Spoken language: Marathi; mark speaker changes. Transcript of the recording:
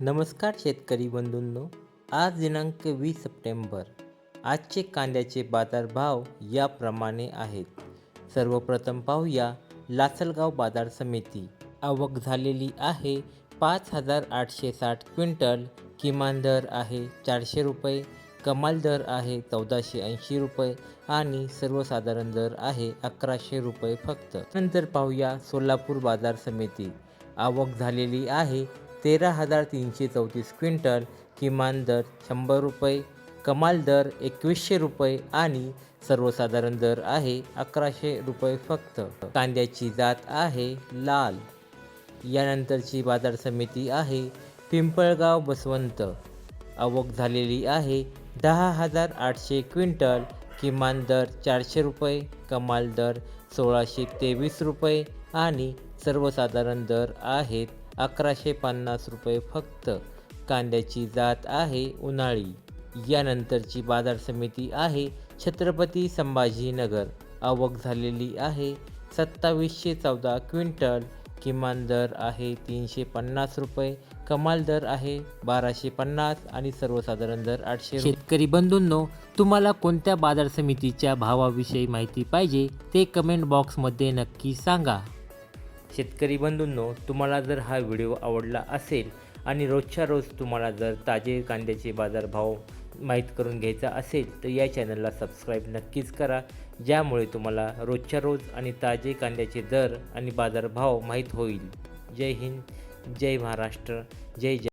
Speaker 1: नमस्कार शेतकरी बंधूंनो आज दिनांक वीस सप्टेंबर. आजचे कांद्याचे बाजारभाव याप्रमाणे आहेत. सर्वप्रथम पाहूया लासलगाव बाजार समिती. आवक झालेली आहे पाच हजार आठशे साठ क्विंटल. किमान दर आहे चारशे रुपये कमाल दर आहे चौदाशे ऐंशी रुपये आणि सर्वसाधारण दर आहे अकराशे रुपये फक्त. नंतर पाहूया सोलापूर बाजार समिती. आवक झालेली आहे तेरा हजार तीनशे चौतीस क्विंटल किमान दर शंभर रुपये कमाल दर एकवीसशे रुपये आणि सर्वसाधारण दर आहे अकराशे रुपये फक्त. कांद्याची जात आहे लाल. यानंतरची बाजार समिती आहे पिंपळगाव बसवंत. आवक झालेली आहे दहा हजार आठशे क्विंटल किमान दर चारशे रुपये कमाल दर सोळाशे तेवीस रुपये आणि सर्वसाधारण दर आहेत अकराशे पन्नास रुपये फक्त. कांद्याची जात आहे उन्हाळी. यानंतरची बाजार समिती आहे छत्रपती संभाजीनगर. आवक झालेली आहे सत्तावीसशे चौदा क्विंटल. किमान दर आहे तीनशे पन्नास रुपये. कमाल दर आहे बाराशे पन्नास आणि सर्वसाधारण दर आठशे शेतकरी बंधूंनो तुम्हाला कोणत्या बाजार समितीच्या भावाविषयी माहिती पाहिजे ते कमेंट बॉक्समध्ये नक्की सांगा. शेतकरी बंधूंनो तुम्हाला जर हा व्हिडिओ आवडला असेल आणि रोजच्या रोज तुम्हाला जर ताजे कांद्याचे बाजारभाव माहीत करून घ्यायचा असेल तर या चॅनलला सबस्क्राईब नक्कीच करा. ज्यामुळे तुम्हाला रोजच्या रोज आणि ताजे कांद्याचे दर आणि बाजारभाव माहीत होईल. जय हिंद जय महाराष्ट्र जय जय